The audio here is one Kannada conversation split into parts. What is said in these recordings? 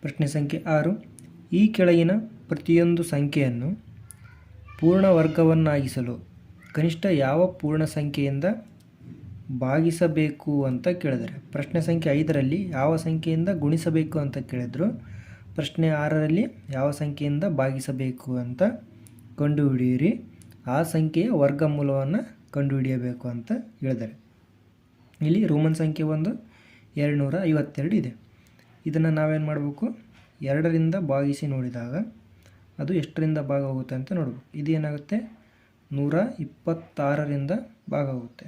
ಪ್ರಶ್ನೆ ಸಂಖ್ಯೆ ಆರು. ಈ ಕೆಳಗಿನ ಪ್ರತಿಯೊಂದು ಸಂಖ್ಯೆಯನ್ನು ಪೂರ್ಣ ವರ್ಗವನ್ನಾಗಿಸಲು ಕನಿಷ್ಠ ಯಾವ ಪೂರ್ಣ ಸಂಖ್ಯೆಯಿಂದ ಭಾಗಿಸಬೇಕು ಅಂತ ಕೇಳಿದರೆ, ಪ್ರಶ್ನೆ ಸಂಖ್ಯೆ ಐದರಲ್ಲಿ ಯಾವ ಸಂಖ್ಯೆಯಿಂದ ಗುಣಿಸಬೇಕು ಅಂತ ಕೇಳಿದ್ರು, ಪ್ರಶ್ನೆ ಆರರಲ್ಲಿ ಯಾವ ಸಂಖ್ಯೆಯಿಂದ ಭಾಗಿಸಬೇಕು ಅಂತ ಕಂಡುಹಿಡಿಯಿರಿ. ಆ ಸಂಖ್ಯೆಯ ವರ್ಗಮೂಲವನ್ನು ಕಂಡುಹಿಡಿಯಬೇಕು ಅಂತ ಹೇಳಿದ್ದಾರೆ ಇಲ್ಲಿ ರೋಮನ್ ಸಂಖ್ಯೆ ಒಂದು ಎರಡು ನೂರ ಐವತ್ತೆರಡು ಇದೆ. ಇದನ್ನು ನಾವೇನು ಮಾಡಬೇಕು? ಎರಡರಿಂದ ಭಾಗಿಸಿ ನೋಡಿದಾಗ ಅದು ಎಷ್ಟರಿಂದ ಭಾಗ ಹೋಗುತ್ತೆ ಅಂತ ನೋಡಬೇಕು. ಇದೇನಾಗುತ್ತೆ ನೂರ ಇಪ್ಪತ್ತಾರರಿಂದ ಭಾಗ ಹೋಗುತ್ತೆ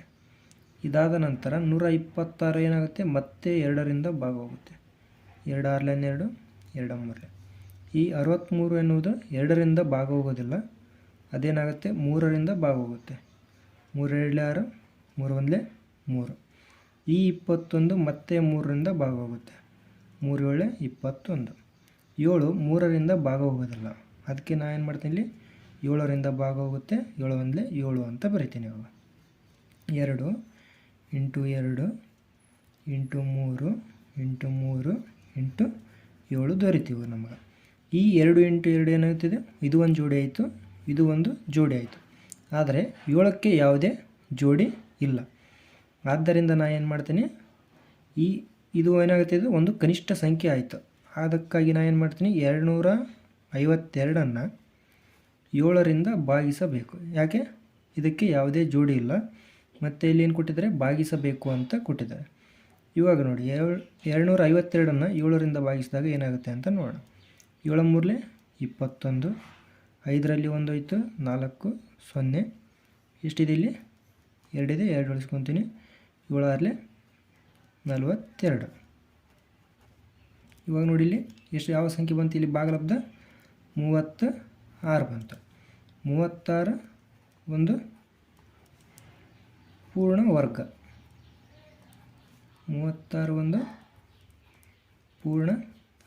ಇದಾದ ನಂತರ ನೂರ ಇಪ್ಪತ್ತಾರು ಏನಾಗುತ್ತೆ? ಮತ್ತೆ ಎರಡರಿಂದ ಭಾಗ ಹೋಗುತ್ತೆ ಎರಡು ಆರ್ಲೆ ಹನ್ನೆರಡು, ಎರಡು ಮೂರಲೆ. ಈ ಅರವತ್ತ್ಮೂರು ಎನ್ನುವುದು ಎರಡರಿಂದ ಭಾಗ ಹೋಗೋದಿಲ್ಲ ಅದೇನಾಗುತ್ತೆ? ಮೂರರಿಂದ ಭಾಗ ಹೋಗುತ್ತೆ ಮೂರು ಎರಡಲೆ ಆರು, ಮೂರು ಒಂದಲೇ ಮೂರು. ಈ ಇಪ್ಪತ್ತೊಂದು ಮತ್ತೆ ಮೂರರಿಂದ ಭಾಗ ಹೋಗುತ್ತೆ ಮೂರು ಏಳು ಇಪ್ಪತ್ತೊಂದು. ಏಳು ಮೂರರಿಂದ ಭಾಗ ಹೋಗೋದಿಲ್ಲ ಅದಕ್ಕೆ ನಾನು ಏನು ಮಾಡ್ತೀನಿ ಇಲ್ಲಿ? ಏಳರಿಂದ ಭಾಗ ಹೋಗುತ್ತೆ ಏಳು ಒಂದಲೇ ಏಳು ಅಂತ ಬರಿತೀನಿ ಇವಾಗ. ಎರಡು ಇಂಟು ಎರಡು ಇಂಟು ಮೂರು ಇಂಟು ಮೂರು ಇಂಟು ಏಳು ದೊರಿತೀವಿ ನಮಗೆ. ಈ ಎರಡು ಇಂಟು ಎರಡು ಏನಾಗ್ತಿದೆ? ಇದು ಒಂದು ಜೋಡಿ ಆಯಿತು. ಇದು ಒಂದು ಜೋಡಿ ಆಯಿತು. ಆದರೆ ಏಳಕ್ಕೆ ಯಾವುದೇ ಜೋಡಿ ಇಲ್ಲ. ಆದ್ದರಿಂದ ನಾನು ಏನು ಮಾಡ್ತೀನಿ? ಈ ಇದು ಏನಾಗುತ್ತೆ ಇದು ಒಂದು ಕನಿಷ್ಠ ಸಂಖ್ಯೆ ಆಯಿತು. ಅದಕ್ಕಾಗಿ ನಾನು ಏನು ಮಾಡ್ತೀನಿ? ಎರಡುನೂರ ಐವತ್ತೆರಡನ್ನು ಏಳರಿಂದ ಭಾಗಿಸಬೇಕು. ಯಾಕೆ? ಇದಕ್ಕೆ ಯಾವುದೇ ಜೋಡಿ ಇಲ್ಲ. ಮತ್ತು ಇಲ್ಲಿ ಏನು ಕೊಟ್ಟಿದ್ದಾರೆ? ಭಾಗಿಸಬೇಕು ಅಂತ ಕೊಟ್ಟಿದ್ದಾರೆ. ಇವಾಗ ನೋಡಿ ಎರಡುನೂರ ಐವತ್ತೆರಡನ್ನು ಏಳರಿಂದ ಭಾಗಿಸಿದಾಗ ಏನಾಗುತ್ತೆ ಅಂತ ನೋಡೋಣ. ಏಳು ಮೂರಲೆ ಇಪ್ಪತ್ತೊಂದು, ಐದರಲ್ಲಿ ಒಂದು ಹೋಯ್ತು ನಾಲ್ಕು, ಸೊನ್ನೆ. ಎಷ್ಟಿದೆ ಇಲ್ಲಿ? ಎರಡಿದೆ, ಎರಡು ಉಳಿಸ್ಕೊತೀನಿ. ಏಳಾರಲೆ ನಲವತ್ತೆರಡು. ಇವಾಗ ನೋಡಿ ಇಲ್ಲಿ ಎಷ್ಟು ಯಾವ ಸಂಖ್ಯೆ ಬಂತು? ಇಲ್ಲಿ ಭಾಗಲಬ್ಧ ಮೂವತ್ತು ಆರು ಬಂತು. ಮೂವತ್ತಾರು ಒಂದು ಪೂರ್ಣ ವರ್ಗ. ಮೂವತ್ತಾರು ಒಂದು ಪೂರ್ಣ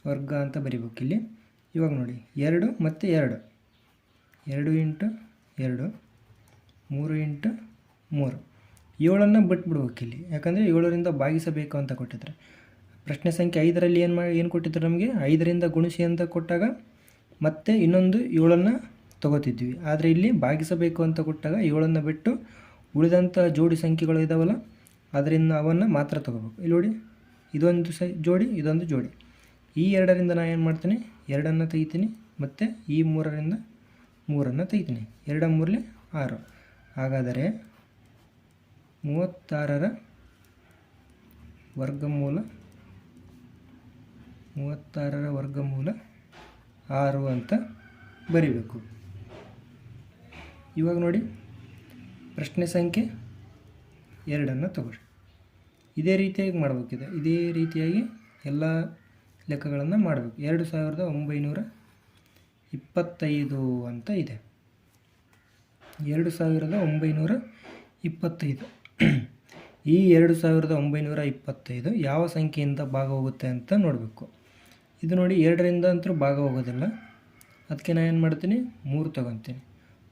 ವರ್ಗ ಅಂತ ಬರಿಬೇಕು ಇಲ್ಲಿ. ಇವಾಗ ನೋಡಿ, ಎರಡು ಮತ್ತು ಎರಡು. ಎರಡು ಇಂಟು ಎರಡು, ಮೂರು ಇಂಟು ಮೂರು. ಏಳನ್ನು ಬಿಟ್ಬಿಡ್ಬೇಕು ಇಲ್ಲಿ. ಯಾಕಂದರೆ ಏಳರಿಂದ ಭಾಗಿಸಬೇಕು ಅಂತ ಕೊಟ್ಟಿದ್ದಾರೆ ಪ್ರಶ್ನೆ ಸಂಖ್ಯೆ ಐದರಲ್ಲಿ ಏನು ಮಾಡಿ ಏನು ಕೊಟ್ಟಿದ್ರು ನಮಗೆ? ಐದರಿಂದ ಗುಣಿಸಿ ಅಂತ ಕೊಟ್ಟಾಗ ಮತ್ತೆ ಇನ್ನೊಂದು ಏಳನ್ನು ತಗೋತಿದ್ವಿ. ಆದರೆ ಇಲ್ಲಿ ಭಾಗಿಸಬೇಕು ಅಂತ ಕೊಟ್ಟಾಗ ಏಳನ್ನು ಬಿಟ್ಟು ಉಳಿದಂಥ ಜೋಡಿ ಸಂಖ್ಯೆಗಳು ಇದಾವಲ್ಲ, ಅದರಿಂದ ಅವನ್ನು ಮಾತ್ರ ತಗೋಬೇಕು. ಇಲ್ಲಿ ನೋಡಿ, ಇದೊಂದು ಸ, ಜೋಡಿ, ಇದೊಂದು ಜೋಡಿ. ಈ ಎರಡರಿಂದ ನಾನು ಏನು ಮಾಡ್ತೀನಿ? ಎರಡನ್ನು ತೆಗಿತೀನಿ, ಮತ್ತು ಈ ಮೂರರಿಂದ ಮೂರನ್ನು ತೆಗಿತೀನಿ. ಎರಡ ಮೂರಲೆ ಆರು. ಹಾಗಾದರೆ ಮೂವತ್ತಾರರ ವರ್ಗಮೂಲ ಮೂವತ್ತಾರರ ವರ್ಗಮೂಲ ಆರು ಅಂತ ಬರೀಬೇಕು. ಇವಾಗ ನೋಡಿ, ಪ್ರಶ್ನೆ ಸಂಖ್ಯೆ ಎರಡನ್ನು ತಗೊಳ್ಳಿ. ಇದೇ ರೀತಿಯಾಗಿ ಮಾಡಬೇಕಿದೆ. ಇದೇ ರೀತಿಯಾಗಿ ಎಲ್ಲ ಲೆಕ್ಕಗಳನ್ನು ಮಾಡಬೇಕು. ಎರಡು ಸಾವಿರದ ಒಂಬೈನೂರ ಇಪ್ಪತ್ತೈದು ಅಂತ ಇದೆ. ಎರಡು ಸಾವಿರದ ಒಂಬೈನೂರ ಇಪ್ಪತ್ತೈದು. ಈ ಎರಡು ಸಾವಿರದ ಒಂಬೈನೂರ ಇಪ್ಪತ್ತೈದು ಯಾವ ಸಂಖ್ಯೆಯಿಂದ ಭಾಗ ಹೋಗುತ್ತೆ ಅಂತ ನೋಡಬೇಕು. ಇದು ನೋಡಿ ಎರಡರಿಂದ ಅಂತೂ ಭಾಗ ಹೋಗೋದಿಲ್ಲ ಅದಕ್ಕೆ ನಾನು ಏನು ಮಾಡ್ತೀನಿ? ಮೂರು ತೊಗೊತೀನಿ.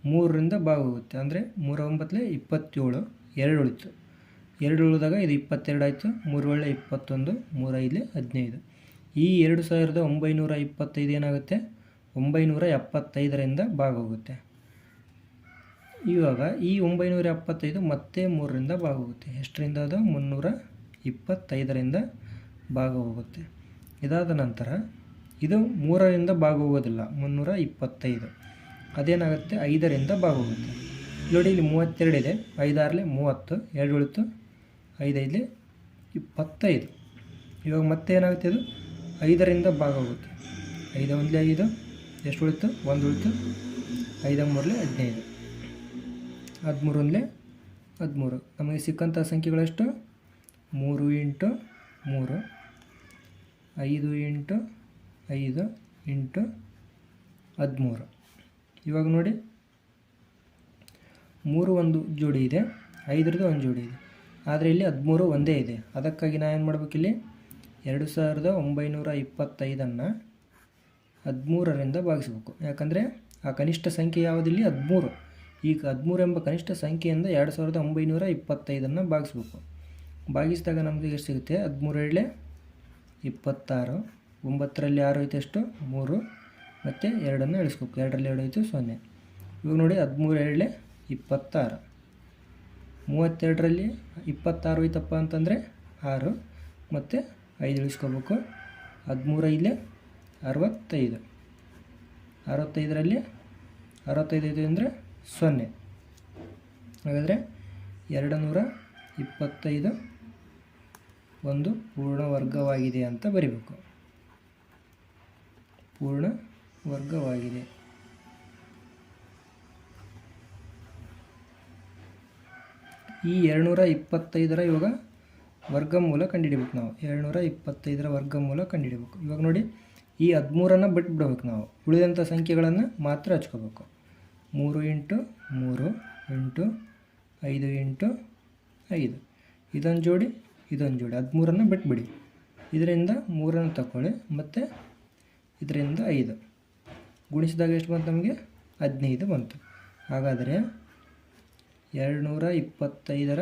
ಮೂರರಿಂದ ಭಾಗ ಹೋಗುತ್ತೆ ಅಂದರೆ ಮೂರ ಒಂಬತ್ತಲೇ ಇಪ್ಪತ್ತೇಳು, ಎರಡು ಉಳಿತು. ಎರಡು ಉಳಿದಾಗ ಇದು ಇಪ್ಪತ್ತೆರಡು ಆಯಿತು. ಮೂರು ಒಳ್ಳೆ ಇಪ್ಪತ್ತೊಂದು ಮೂರೈದಲೇ ಹದಿನೈದು. ಈ ಎರಡು ಸಾವಿರದ ಒಂಬೈನೂರ ಇಪ್ಪತ್ತೈದು ಏನಾಗುತ್ತೆ? ಒಂಬೈನೂರ ಎಪ್ಪತ್ತೈದರಿಂದ ಭಾಗ ಹೋಗುತ್ತೆ ಇವಾಗ ಈ ಒಂಬೈನೂರ ಎಪ್ಪತ್ತೈದು ಮತ್ತೆ ಮೂರರಿಂದ ಭಾಗ ಹೋಗುತ್ತೆ ಎಷ್ಟರಿಂದ ಅದು? ಮುನ್ನೂರ ಇಪ್ಪತ್ತೈದರಿಂದ ಭಾಗ ಹೋಗುತ್ತೆ ಇದಾದ ನಂತರ ಇದು ಮೂರರಿಂದ ಭಾಗ ಹೋಗೋದಿಲ್ಲ ಮುನ್ನೂರ ಇಪ್ಪತ್ತೈದು. ಅದೇನಾಗುತ್ತೆ? ಐದರಿಂದ ಭಾಗ ಹೋಗುತ್ತೆ ನೋಡಿ, ಇಲ್ಲಿ ಮೂವತ್ತೆರಡಿದೆ ಐದಾರಲೆ ಮೂವತ್ತು, ಎರಡು ಉಳಿತು ಐದೈದಲೆ ಇಪ್ಪತ್ತೈದು. ಇವಾಗ ಮತ್ತೆ ಏನಾಗುತ್ತೆ ಇದು? ಐದರಿಂದ ಭಾಗ ಹೋಗುತ್ತೆ ಐದು ಒಂದಲೇ ಐದು, ಎಷ್ಟು ಉಳಿತು ಒಂದು ಉಳಿತು ಐದು ಮೂರಲೇ ಹದಿನೈದು. ಹದಿಮೂರು ಒಂದಲೇ ಹದಿಮೂರು. ನಮಗೆ ಸಿಕ್ಕಂಥ ಸಂಖ್ಯೆಗಳೆಷ್ಟು ಮೂರು ಇಂಟು ಮೂರು. ಐದು ಇಂಟು ಐದು ಇಂಟು ಹದಿಮೂರು. ಇವಾಗ ನೋಡಿ. ಮೂರು ಒಂದು ಜೋಡಿ ಇದೆ. ಐದರದ್ದು ಒಂದು ಜೋಡಿ ಇದೆ. ಆದರೆ ಇಲ್ಲಿ ಹದಿಮೂರು ಒಂದೇ ಇದೆ. ಅದಕ್ಕಾಗಿ ನಾನು ಏನು ಮಾಡ್ಬೇಕು ಇಲ್ಲಿ? ಎರಡು ಸಾವಿರದ ಒಂಬೈನೂರ ಇಪ್ಪತ್ತೈದನ್ನು ಹದಿಮೂರರಿಂದ ಭಾಗಿಸ್ಬೇಕು. ಯಾಕಂದರೆ ಆ ಕನಿಷ್ಠ ಸಂಖ್ಯೆ ಯಾವುದಿಲ್ಲಿ? ಹದಿಮೂರು. ಈಗ ಹದಿಮೂರು ಎಂಬ ಕನಿಷ್ಠ ಸಂಖ್ಯೆಯಿಂದ ಎರಡು ಸಾವಿರದ ಒಂಬೈನೂರ ಇಪ್ಪತ್ತೈದನ್ನು ಭಾಗಿಸ್ಬೇಕು. ಭಾಗಿಸಿದಾಗ ನಮಗೆ ಎಷ್ಟು ಸಿಗುತ್ತೆ? ಹದಿಮೂರು ಏಳಲೆ ಇಪ್ಪತ್ತಾರು. ಒಂಬತ್ತರಲ್ಲಿ ಆರು ಐತೆ ಎಷ್ಟು? ಮೂರು. ಮತ್ತು ಎರಡನ್ನು ಇಳಿಸ್ಬೇಕು ಎರಡರಲ್ಲಿ ಎರಡು ಐತೆ ಸೊನ್ನೆ. ಇವಾಗ ನೋಡಿ ಹದಿಮೂರು ಎರಡಲೆ ಇಪ್ಪತ್ತಾರು. ಮೂವತ್ತೆರಡರಲ್ಲಿ ಇಪ್ಪತ್ತಾರು ಐತಪ್ಪ ಅಂತಂದರೆ ಆರು. ಮತ್ತು ಐದು ಇಳಿಸ್ಕೋಬೇಕು ಹದಿಮೂರು ಐದು ಅರವತ್ತೈದು. ಅರವತ್ತೈದರಲ್ಲಿ ಅರವತ್ತೈದು ಐದು ಅಂದರೆ ಸೊನ್ನೆ. ಹಾಗಾದರೆ ಎರಡು ನೂರ ಇಪ್ಪತ್ತೈದು ಒಂದು ಪೂರ್ಣ ವರ್ಗವಾಗಿದೆ ಅಂತ ಬರಿಬೇಕು. ಪೂರ್ಣ ವರ್ಗವಾಗಿದೆ ಈ ಎರಡುನೂರ ಇಪ್ಪತ್ತೈದರ ಇವಾಗ ವರ್ಗಮೂಲ ಕಂಡುಹಿಡಿಬೇಕು ನಾವು. ಎರಡುನೂರ ಇಪ್ಪತ್ತೈದರ ವರ್ಗಮೂಲ ಕಂಡುಹಿಡಿಬೇಕು. ಇವಾಗ ನೋಡಿ, ಈ ಹದಿಮೂರನ್ನು ಬಿಟ್ಬಿಡ್ಬೇಕು ನಾವು. ಉಳಿದಂಥ ಸಂಖ್ಯೆಗಳನ್ನು ಮಾತ್ರ ಹಚ್ಕೋಬೇಕು. ಮೂರು ಇಂಟು ಮೂರು ಇಂಟು ಐದು ಇಂಟು ಐದು. ಇದೊಂದು ಜೋಡಿ ಇದೊಂದು ಜೋಡಿ. ಹದಿಮೂರನ್ನು ಬಿಟ್ಬಿಡಿ. ಇದರಿಂದ ಮೂರನ್ನು ತಗೊಳ್ಳಿ ಮತ್ತು ಇದರಿಂದ ಐದು. ಗುಣಿಸಿದಾಗ ಎಷ್ಟು ಬಂತು ನಮಗೆ? ಹದಿನೈದು ಬಂತು. ಹಾಗಾದರೆ ಎರಡುನೂರ ಇಪ್ಪತ್ತೈದರ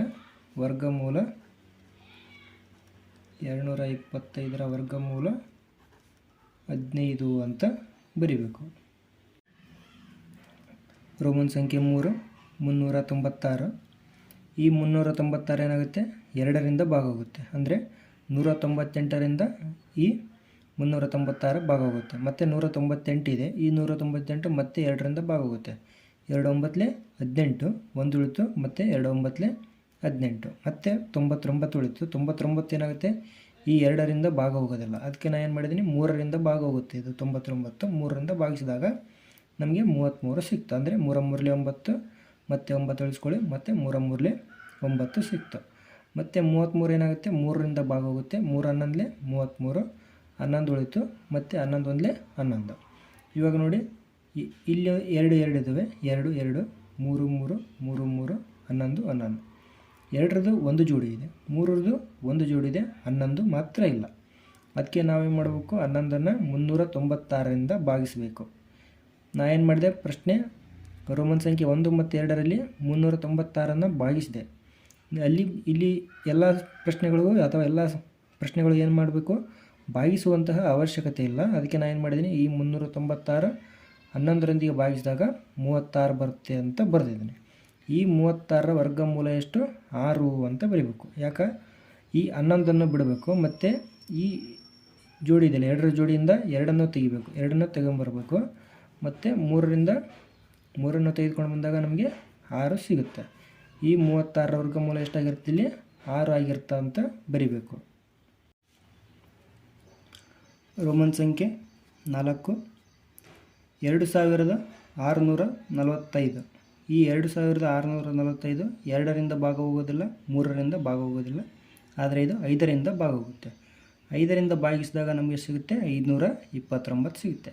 ವರ್ಗಮೂಲ, ಎರಡುನೂರ ಇಪ್ಪತ್ತೈದರ ವರ್ಗಮೂಲ ಹದಿನೈದು ಅಂತ ಬರಿಬೇಕು. ರೋಮನ್ ಸಂಖ್ಯೆ ಮೂರು, ಮುನ್ನೂರ ತೊಂಬತ್ತಾರು. ಈ ಮುನ್ನೂರ ತೊಂಬತ್ತಾರು ಏನಾಗುತ್ತೆ? ಎರಡರಿಂದ ಭಾಗ ಹೋಗುತ್ತೆ ಅಂದರೆ ನೂರ ತೊಂಬತ್ತೆಂಟರಿಂದ ಈ ಮುನ್ನೂರ ತೊಂಬತ್ತಾರು ಭಾಗ ಹೋಗುತ್ತೆ ಮತ್ತು ನೂರ ತೊಂಬತ್ತೆಂಟಿದೆ ಈ ನೂರ ತೊಂಬತ್ತೆಂಟು ಮತ್ತೆ ಎರಡರಿಂದ ಭಾಗ ಹೋಗುತ್ತೆ ಎರಡು ಒಂಬತ್ತಲೆ ಹದಿನೆಂಟು, ಒಂದು ಉಳಿತು ಮತ್ತು ಎರಡು ಒಂಬತ್ತಲೆ ಹದಿನೆಂಟು. ಮತ್ತು ತೊಂಬತ್ತೊಂಬತ್ತು ಉಳಿತು. ತೊಂಬತ್ತೊಂಬತ್ತು ಏನಾಗುತ್ತೆ? ಈ ಎರಡರಿಂದ ಭಾಗ ಹೋಗೋದಿಲ್ಲ. ಅದಕ್ಕೆ ನಾನು ಏನು ಮಾಡಿದ್ದೀನಿ? ಮೂರರಿಂದ ಭಾಗ ಹೋಗುತ್ತೆ. ಇದು ತೊಂಬತ್ತೊಂಬತ್ತು, ಮೂರರಿಂದ ಭಾಗಿಸಿದಾಗ ನಮಗೆ ಮೂವತ್ತ್ಮೂರು ಸಿಕ್ತು. ಅಂದರೆ ಮೂರ ಮೂರಲೆ ಒಂಬತ್ತು, ಮತ್ತು ಒಂಬತ್ತು ಉಳಿಸ್ಕೊಳ್ಳಿ ಮತ್ತು ಮೂರ ಮೂರಲೆ ಒಂಬತ್ತು ಸಿಕ್ತು. ಮತ್ತು ಮೂವತ್ತ್ಮೂರು ಏನಾಗುತ್ತೆ? ಮೂರರಿಂದ ಭಾಗ ಹೋಗುತ್ತೆ ಮೂರು ಹನ್ನೊಂದಲೆ ಮೂವತ್ತ್ಮೂರು ಹನ್ನೊಂದು ಉಳಿತು, ಮತ್ತು ಹನ್ನೊಂದು ಹನ್ನೊಂದು. ಇವಾಗ ನೋಡಿ ಇಲ್ಲಿ ಎರಡು ಎರಡು ಇದ್ದಾವೆ ಎರಡು ಎರಡು, ಮೂರು ಮೂರು ಮೂರು ಮೂರು, ಹನ್ನೊಂದು ಹನ್ನೊಂದು. ಎರಡರದ್ದು ಒಂದು ಜೋಡಿ ಇದೆ. ಮೂರರದ್ದು ಒಂದು ಜೋಡಿ ಇದೆ. ಹನ್ನೊಂದು ಮಾತ್ರ ಇಲ್ಲ. ಅದಕ್ಕೆ ನಾವೇನು ಮಾಡಬೇಕು? ಹನ್ನೊಂದನ್ನು ಮುನ್ನೂರ ತೊಂಬತ್ತಾರರಿಂದ ಭಾಗಿಸಬೇಕು. ನಾ ಏನು ಮಾಡಿದೆ? ಪ್ರಶ್ನೆ ರೋಮನ್ ಸಂಖ್ಯೆ ಒಂದು ಮತ್ತು ಎರಡರಲ್ಲಿ ಮುನ್ನೂರ ತೊಂಬತ್ತಾರನ್ನು ಭಾಗಿಸಿದೆ. ಅಲ್ಲಿ, ಇಲ್ಲಿ ಎಲ್ಲ ಪ್ರಶ್ನೆಗಳಿಗೂ ಅಥವಾ ಎಲ್ಲ ಪ್ರಶ್ನೆಗಳು ಏನು ಮಾಡಬೇಕು? ಭಾಗಿಸುವಂತಹ ಅವಶ್ಯಕತೆ ಇಲ್ಲ. ಅದಕ್ಕೆ ನಾನು ಏನು ಮಾಡಿದ್ದೀನಿ? ಈ ಮುನ್ನೂರ ತೊಂಬತ್ತಾರು ಹನ್ನೊಂದರೊಂದಿಗೆ ಭಾಗಿಸಿದಾಗ ಮೂವತ್ತಾರು ಬರುತ್ತೆ ಅಂತ ಬರೆದಿದ್ದೀನಿ. ಈ ಮೂವತ್ತಾರರ ವರ್ಗಮೂಲ ಎಷ್ಟು? ಆರು ಅಂತ ಬರೀಬೇಕು. ಯಾಕೆ? ಈ ಹನ್ನೊಂದನ್ನು ಬಿಡಬೇಕು ಮತ್ತು ಈ ಜೋಡಿ ಇದೆಯಲ್ಲ ಎರಡರ ಜೋಡಿಯಿಂದ ಎರಡನ್ನು ತೆಗಿಬೇಕು. ಎರಡನ್ನು ತೆಗೊಂಬರ್ಬೇಕು. ಮತ್ತು ಮೂರರಿಂದ ಮೂರನ್ನು ತೆಗೆದುಕೊಂಡು ಬಂದಾಗ ನಮಗೆ ಆರು ಸಿಗುತ್ತೆ. ಈ ಮೂವತ್ತಾರರ ವರ್ಗಮೂಲ ಎಷ್ಟಾಗಿರುತ್ತೆ ಇಲ್ಲಿ? ಆರು ಆಗಿರ್ತಾ ಅಂತ ಬರಿಬೇಕು. ರೋಮನ್ ಸಂಖ್ಯೆ ನಾಲ್ಕು, ಎರಡು ಸಾವಿರದ ಆರುನೂರ ನಲವತ್ತೈದು. ಈ ಎರಡು ಸಾವಿರದ ಆರುನೂರ ನಲವತ್ತೈದು ಎರಡರಿಂದ ಭಾಗ ಹೋಗೋದಿಲ್ಲ ಮೂರರಿಂದ ಭಾಗ ಹೋಗೋದಿಲ್ಲ ಆದರೆ ಇದು ಐದರಿಂದ ಭಾಗ ಹೋಗುತ್ತೆ ಐದರಿಂದ ಭಾಗಿಸಿದಾಗ ನಮಗೆ ಸಿಗುತ್ತೆ ಐದುನೂರ ಸಿಗುತ್ತೆ.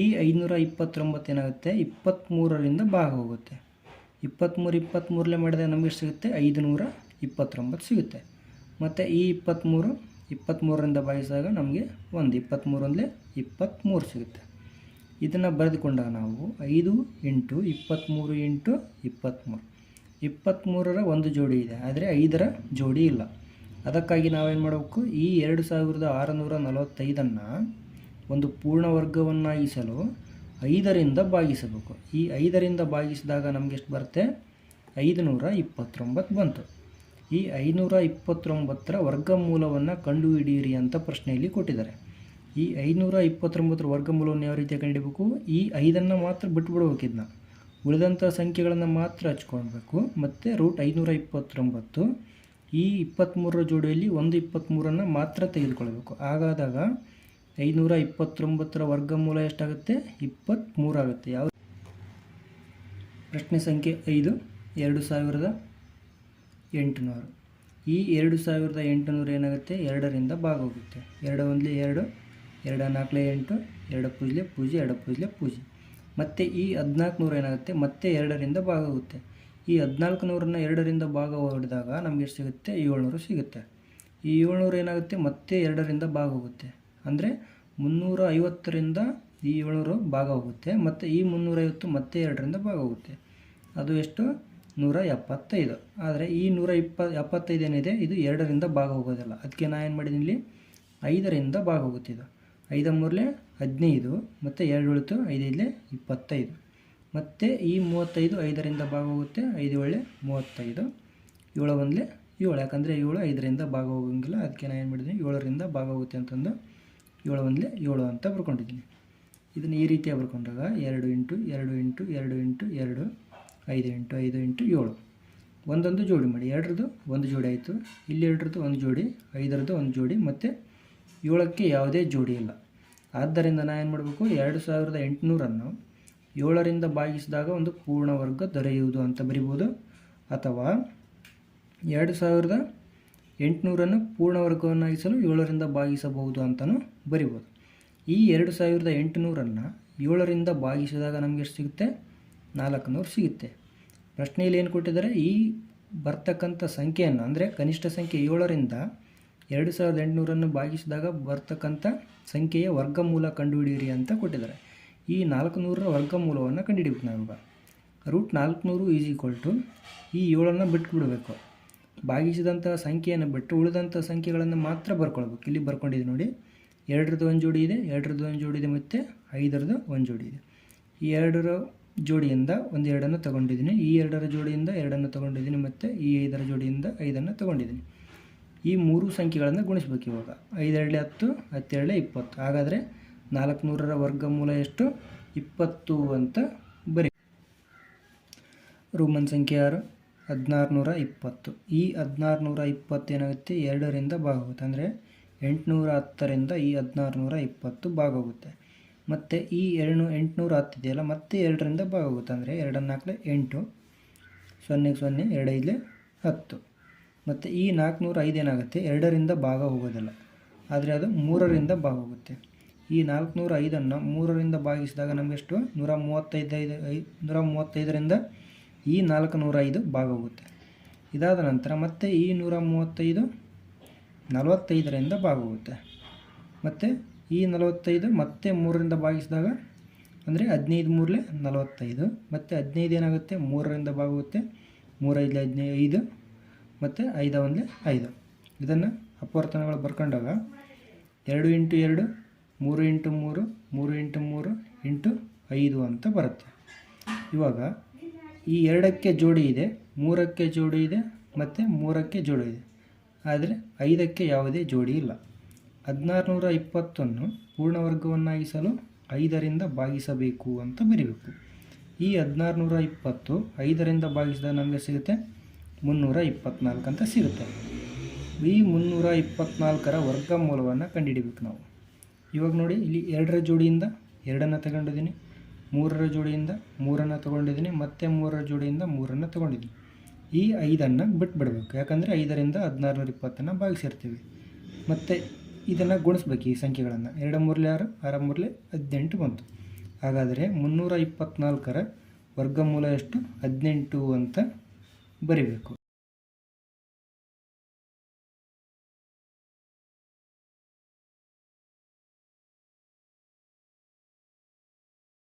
ಈ ಐದುನೂರ ಇಪ್ಪತ್ತೊಂಬತ್ತು ಏನಾಗುತ್ತೆ? ಇಪ್ಪತ್ತ್ಮೂರರಿಂದ ಭಾಗ ಹೋಗುತ್ತೆ. ಇಪ್ಪತ್ತ್ಮೂರು ಇಪ್ಪತ್ತ್ಮೂರಲ್ಲೇ ಮಾಡಿದಾಗ ನಮಗೆ ಸಿಗುತ್ತೆ? ಐದುನೂರ ಇಪ್ಪತ್ತೊಂಬತ್ತು ಸಿಗುತ್ತೆ. ಮತ್ತು ಈ ಇಪ್ಪತ್ತ್ಮೂರು ಇಪ್ಪತ್ತ್ಮೂರರಿಂದ ಭಾಗಿಸಿದಾಗ ನಮಗೆ ಒಂದು ಇಪ್ಪತ್ತ್ಮೂರು ಅಂದರೆ ಇಪ್ಪತ್ತ್ಮೂರು ಸಿಗುತ್ತೆ. ಇದನ್ನು ಬರೆದುಕೊಂಡಾಗ ನಾವು ಐದು ಎಂಟು ಇಪ್ಪತ್ತ್ಮೂರು ಎಂಟು ಇಪ್ಪತ್ತ್ಮೂರು ಇಪ್ಪತ್ತ್ಮೂರರ ಒಂದು ಜೋಡಿ ಇದೆ, ಆದರೆ ಐದರ ಜೋಡಿ ಇಲ್ಲ. ಅದಕ್ಕಾಗಿ ನಾವೇನು ಮಾಡಬೇಕು? ಈ ಎರಡು ಸಾವಿರದ ಆರುನೂರ ನಲವತ್ತೈದನ್ನು ಒಂದು ಪೂರ್ಣ ವರ್ಗವನ್ನಾಗಿಸಲು ಐದರಿಂದ ಭಾಗಿಸಬೇಕು. ಈ ಐದರಿಂದ ಭಾಗಿಸಿದಾಗ ನಮಗೆ ಎಷ್ಟು ಬರುತ್ತೆ? ಐದುನೂರ ಇಪ್ಪತ್ತೊಂಬತ್ತು ಬಂತು. ಈ ಐನೂರ ಇಪ್ಪತ್ತೊಂಬತ್ತರ ವರ್ಗಮೂಲವನ್ನು ಕಂಡುಹಿಡಿಯಿರಿ ಅಂತ ಪ್ರಶ್ನೆಯಲ್ಲಿ ಕೊಟ್ಟಿದ್ದಾರೆ. ಈ ಐನೂರ ಇಪ್ಪತ್ತೊಂಬತ್ತರ ವರ್ಗಮೂಲವನ್ನು ಯಾವ ರೀತಿ ಕಂಡುಹಿಡಬೇಕು ಈ ಐದನ್ನು ಮಾತ್ರ ಬಿಟ್ಬಿಡ್ಬೇಕಿದ್ನ ಉಳಿದಂಥ ಸಂಖ್ಯೆಗಳನ್ನು ಮಾತ್ರ ಹಚ್ಕೊಳ್ಬೇಕು. ಮತ್ತು ರೂಟ್ ಐನೂರ ಇಪ್ಪತ್ತೊಂಬತ್ತು, ಈ ಇಪ್ಪತ್ತ್ಮೂರರ ಜೋಡಿಯಲ್ಲಿ ಒಂದು ಇಪ್ಪತ್ತ್ಮೂರನ್ನು ಮಾತ್ರ ತೆಗೆದುಕೊಳ್ಬೇಕು. ಹಾಗಾದಾಗ ಐನೂರ ಇಪ್ಪತ್ತೊಂಬತ್ತರ ವರ್ಗಮೂಲ ಎಷ್ಟಾಗುತ್ತೆ? ಇಪ್ಪತ್ತ್ಮೂರು ಆಗುತ್ತೆ. ಯಾವ ಪ್ರಶ್ನೆ ಸಂಖ್ಯೆ ಐದು, ಎರಡು ಸಾವಿರದ ಎಂಟುನೂರು. ಈ ಎರಡು ಸಾವಿರದ ಎಂಟುನೂರು ಏನಾಗುತ್ತೆ? ಎರಡರಿಂದ ಭಾಗ ಹೋಗುತ್ತೆ ಎರಡು ಒಂದಲೇ ಎರಡು ಎರಡು ನಾಲ್ಕಲೇ ಎಂಟು, ಎರಡು ಪೂಜ್ಲೆ ಪೂಜೆ ಎರಡು ಪೂಜ್ಲೆ ಪೂಜೆ ಮತ್ತು ಈ ಹದಿನಾಲ್ಕು ನೂರು ಏನಾಗುತ್ತೆ? ಮತ್ತೆ ಎರಡರಿಂದ ಭಾಗ ಹೋಗುತ್ತೆ ಈ ಹದಿನಾಲ್ಕು ನೂರನ್ನ ಎರಡರಿಂದ ಭಾಗ ಹೊಡೆದಾಗ ನಮಗೆ ಎಷ್ಟು ಸಿಗುತ್ತೆ? ಏಳ್ನೂರು ಸಿಗುತ್ತೆ. ಈ ಏಳ್ನೂರು ಏನಾಗುತ್ತೆ? ಮತ್ತೆ ಎರಡರಿಂದ ಭಾಗ ಹೋಗುತ್ತೆ ಅಂದರೆ ಮುನ್ನೂರ ಐವತ್ತರಿಂದ ಈ ಏಳ್ನೂರು ಭಾಗ ಹೋಗುತ್ತೆ ಮತ್ತು ಈ ಮುನ್ನೂರೈವತ್ತು ಮತ್ತೆ ಎರಡರಿಂದ ಭಾಗ ಹೋಗುತ್ತೆ ಅದು ಎಷ್ಟು? ನೂರ ಎಪ್ಪತ್ತೈದು ಆದರೆ ಈ ನೂರ ಇಪ್ಪ ಎಪ್ಪತ್ತೈದು ಏನಿದೆ, ಇದು ಎರಡರಿಂದ ಭಾಗ ಹೋಗೋದಿಲ್ಲ ಅದಕ್ಕೆ ನಾನು ಏನು ಮಾಡಿದ್ದೀನಿ ಇಲ್ಲಿ? ಐದರಿಂದ ಭಾಗ ಹೋಗುತ್ತೆ ಇದು. ಐದು ಮೂರಲೆ ಹದಿನೈದು, ಮತ್ತು ಎರಡು ಉಳಿತು ಐದೈದಲೆ ಇಪ್ಪತ್ತೈದು. ಮತ್ತು ಈ ಮೂವತ್ತೈದು ಐದರಿಂದ ಭಾಗ ಹೋಗುತ್ತೆ ಐದು ಒಳ್ಳೆ ಮೂವತ್ತೈದು. ಏಳು ಒಂದಲೆ ಏಳು. ಯಾಕಂದರೆ ಏಳು ಐದರಿಂದ ಭಾಗ ಹೋಗೋಂಗಿಲ್ಲ ಅದಕ್ಕೆ ನಾನು ಏನು ಮಾಡಿದ್ದೀನಿ ಏಳರಿಂದ ಭಾಗ ಹೋಗುತ್ತೆ ಅಂತಂದು ಏಳು ಒಂದಲೇ ಏಳು ಅಂತ ಬರ್ಕೊಂಡಿದ್ದೀನಿ ಇದನ್ನು ಈ ರೀತಿಯಾಗಿ ಬರ್ಕೊಂಡಾಗ ಎರಡು ಇಂಟು ಎರಡು ಇಂಟು ಎರಡು ಇಂಟು ಎರಡು, ಐದು ಇಂಟು ಐದು ಇಂಟು ಏಳು. ಒಂದೊಂದು ಜೋಡಿ ಮಾಡಿ, ಎರಡರದ್ದು ಒಂದು ಜೋಡಿ ಆಯಿತು, ಇಲ್ಲಿ ಎರಡರದ್ದು ಒಂದು ಜೋಡಿ, ಐದರದ್ದು ಒಂದು ಜೋಡಿ, ಮತ್ತು ಏಳಕ್ಕೆ ಯಾವುದೇ ಜೋಡಿ ಇಲ್ಲ. ಆದ್ದರಿಂದ ನಾನು ಏನು ಮಾಡಬೇಕು, ಎರಡು ಸಾವಿರದ ಎಂಟುನೂರನ್ನು ಏಳರಿಂದ ಭಾಗಿಸಿದಾಗ ಒಂದು ಪೂರ್ಣ ವರ್ಗ ದೊರೆಯುವುದು ಅಂತ ಬರಿಬೋದು. ಅಥವಾ ಎರಡು ಸಾವಿರದ ಎಂಟುನೂರನ್ನು ಪೂರ್ಣ ವರ್ಗವನ್ನಾಗಿಸಲು ಏಳರಿಂದ ಭಾಗಿಸಬಹುದು ಅಂತಲೂ ಬರಿಬೋದು. ಈ ಎರಡು ಸಾವಿರದ ಎಂಟುನೂರನ್ನು ಏಳರಿಂದ ಭಾಗಿಸಿದಾಗ ನಮಗೆ ಎಷ್ಟು ಸಿಗುತ್ತೆ? ನಾಲ್ಕು ನೂರು ಸಿಗುತ್ತೆ. ಪ್ರಶ್ನೆಯಲ್ಲಿ ಏನು ಕೊಟ್ಟಿದ್ದಾರೆ? ಈ ಬರ್ತಕ್ಕಂಥ ಸಂಖ್ಯೆಯನ್ನು, ಅಂದರೆ ಕನಿಷ್ಠ ಸಂಖ್ಯೆ ಏಳರಿಂದ ಎರಡು ಸಾವಿರದ ಎಂಟುನೂರನ್ನು ಭಾಗಿಸಿದಾಗ ಬರ್ತಕ್ಕಂಥ ಸಂಖ್ಯೆಯ ವರ್ಗಮೂಲ ಕಂಡುಹಿಡಿಯಿರಿ ಅಂತ ಕೊಟ್ಟಿದ್ದಾರೆ. ಈ ನಾಲ್ಕು ನೂರರ ವರ್ಗಮೂಲವನ್ನು ಕಂಡುಹಿಡಿಬೇಕು ನಾವೀಗ ರೂಟ್ ನಾಲ್ಕುನೂರು ಈಸ್ ಈಕ್ವಲ್ ಟು ಈ ಏಳನ್ನು ಬಿಟ್ಟು ಬಿಡಬೇಕು ಭಾಗಿಸಿದಂಥ ಸಂಖ್ಯೆಯನ್ನು ಬಿಟ್ಟು ಉಳಿದಂಥ ಸಂಖ್ಯೆಗಳನ್ನು ಮಾತ್ರ ಬರ್ಕೊಳ್ಬೇಕು. ಇಲ್ಲಿ ಬರ್ಕೊಂಡಿದೆ ನೋಡಿ, ಎರಡರದ್ದು ಒಂದು ಜೋಡಿ ಇದೆ, ಎರಡರದ್ದು ಒಂದು ಜೋಡಿ ಇದೆ ಮತ್ತು ಐದರದ್ದು ಒಂದು ಜೋಡಿ ಇದೆ. ಈ ಎರಡರ ಜೋಡಿಯಿಂದ ಒಂದು ಎರಡನ್ನು ತಗೊಂಡಿದ್ದೀನಿ, ಈ ಎರಡರ ಜೋಡಿಯಿಂದ ಎರಡನ್ನು ತಗೊಂಡಿದ್ದೀನಿ ಮತ್ತು ಈ ಐದರ ಜೋಡಿಯಿಂದ ಐದನ್ನು ತಗೊಂಡಿದ್ದೀನಿ. ಈ ಮೂರು ಸಂಖ್ಯೆಗಳನ್ನು ಗುಣಿಸ್ಬೇಕು ಇವಾಗ. ಐದೆರಡಲೆ ಹತ್ತು ಹತ್ತೆರಡಲೆ ಇಪ್ಪತ್ತು. ಹಾಗಾದರೆ ನಾಲ್ಕುನೂರರ ವರ್ಗಮೂಲ ಎಷ್ಟು? ಇಪ್ಪತ್ತು ಅಂತ ಬರೀ. ರೂಮನ್ ಸಂಖ್ಯೆ ಆರು. ಹದಿನಾರು ನೂರ ಇಪ್ಪತ್ತು ಈ ಹದಿನಾರು ನೂರ ಇಪ್ಪತ್ತು ಏನಾಗುತ್ತೆ ಎರಡರಿಂದ ಭಾಗವಾಗುತ್ತೆ. ಅಂದರೆ ಎಂಟುನೂರ ಹತ್ತರಿಂದ ಈ ಹದಿನಾರು ನೂರ ಇಪ್ಪತ್ತು ಭಾಗವಾಗುತ್ತೆ. ಮತ್ತು ಈ ಎರಡು ಎಂಟುನೂರ ಹತ್ತಿದೆಯಲ್ಲ ಮತ್ತೆ ಎರಡರಿಂದ ಭಾಗವಾಗುತ್ತೆ. ಅಂದರೆ ಎರಡನ್ನು ನಾಲ್ಕಲೆ ಎಂಟು, ಸೊನ್ನೆಗೆ ಸೊನ್ನೆ, ಎರಡೈದಲೆ ಹತ್ತು. ಮತ್ತು ಈ ನಾಲ್ಕುನೂರ ಐದು ಏನಾಗುತ್ತೆ? ಎರಡರಿಂದ ಭಾಗ ಹೋಗೋದಿಲ್ಲ. ಆದರೆ ಅದು ಮೂರರಿಂದ ಭಾಗ ಹೋಗುತ್ತೆ ಈ ನಾಲ್ಕುನೂರ ಐದನ್ನು ಮೂರರಿಂದ ಭಾಗಿಸಿದಾಗ ನಮಗೆಷ್ಟು? ನೂರ ಮೂವತ್ತೈದು ಐದು ಐ ನೂರ ಮೂವತ್ತೈದರಿಂದ ಈ ನಾಲ್ಕು ನೂರ ಐದು ಭಾಗವಾಗುತ್ತೆ. ಇದಾದ ನಂತರ ಮತ್ತೆ ಈ ನೂರ ಮೂವತ್ತೈದು ನಲವತ್ತೈದರಿಂದ ಭಾಗವಾಗುತ್ತೆ. ಮತ್ತು ಈ ನಲವತ್ತೈದು ಮತ್ತೆ ಮೂರರಿಂದ ಭಾಗಿಸಿದಾಗ ಅಂದರೆ ಹದಿನೈದು ಮೂರಲೆ ನಲವತ್ತೈದು, ಮತ್ತು ಹದಿನೈದು ಏನಾಗುತ್ತೆ? ಮೂರರಿಂದ ಭಾಗವಾಗುತ್ತೆ. ಮೂರೈದು ಹದಿನೈದು, ಮತ್ತು ಐದ ಒಂದಲೆ ಐದು. ಇದನ್ನು ಅಪವರ್ತನಗಳು ಬರ್ಕೊಂಡಾಗ ಎರಡು ಇಂಟು ಎರಡು, ಮೂರು ಇಂಟು ಮೂರು ಮೂರು ಇಂಟು ಮೂರು ಇಂಟು ಐದು ಅಂತ ಬರುತ್ತೆ. ಇವಾಗ ಈ ಎರಡಕ್ಕೆ ಜೋಡಿ ಇದೆ, ಮೂರಕ್ಕೆ ಜೋಡಿ ಇದೆ ಮತ್ತು ಮೂರಕ್ಕೆ ಜೋಡಿ ಇದೆ. ಆದರೆ ಐದಕ್ಕೆ ಯಾವುದೇ ಜೋಡಿ ಇಲ್ಲ. ಹದಿನಾರುನೂರ ಇಪ್ಪತ್ತನ್ನು ಪೂರ್ಣವರ್ಗವನ್ನಾಗಿಸಲು ಐದರಿಂದ ಭಾಗಿಸಬೇಕು ಅಂತ ಬರೀಬೇಕು. ಈ ಹದಿನಾರುನೂರ ಇಪ್ಪತ್ತು ಐದರಿಂದ ಭಾಗಿಸಿದ ನಮಗೆ ಸಿಗುತ್ತೆ? ಮುನ್ನೂರ ಇಪ್ಪತ್ತ್ನಾಲ್ಕು ಅಂತ ಸಿಗುತ್ತೆ. ಈ ಮುನ್ನೂರ ಇಪ್ಪತ್ತ್ನಾಲ್ಕರ ವರ್ಗಮೂಲವನ್ನು ಕಂಡುಹಿಡಿಬೇಕು ನಾವು. ಇವಾಗ ನೋಡಿ, ಇಲ್ಲಿ ಎರಡರ ಜೋಡಿಯಿಂದ ಎರಡನ್ನು ತಗೊಂಡಿದ್ದೀನಿ. ಮೂರರ ಜೋಡಿಯಿಂದ ಮೂರನ್ನು ತೊಗೊಂಡಿದ್ದೀನಿ, ಮತ್ತೆ ಮೂರರ ಜೋಡಿಯಿಂದ ಮೂರನ್ನು ತೊಗೊಂಡಿದ್ದೀನಿ. ಈ ಐದನ್ನು ಬಿಟ್ಬಿಡ್ಬೇಕು. ಯಾಕಂದರೆ ಐದರಿಂದ ಹದಿನಾರುನೂರ ಇಪ್ಪತ್ತನ್ನು ಭಾಗಿಸಿರ್ತೀವಿ. ಮತ್ತು ಇದನ್ನು ಗುಣಿಸ್ಬೇಕು ಈ ಸಂಖ್ಯೆಗಳನ್ನು. ಎರಡು ಮೂರಲೆ ಆರು, ಆರ ಮೂರಲೆ ಹದಿನೆಂಟು ಬಂತು. ಹಾಗಾದರೆ ಮುನ್ನೂರ ಇಪ್ಪತ್ತ್ನಾಲ್ಕರ ವರ್ಗಮೂಲ ಎಷ್ಟು? ಹದಿನೆಂಟು ಅಂತ ಬರಿಬೇಕು.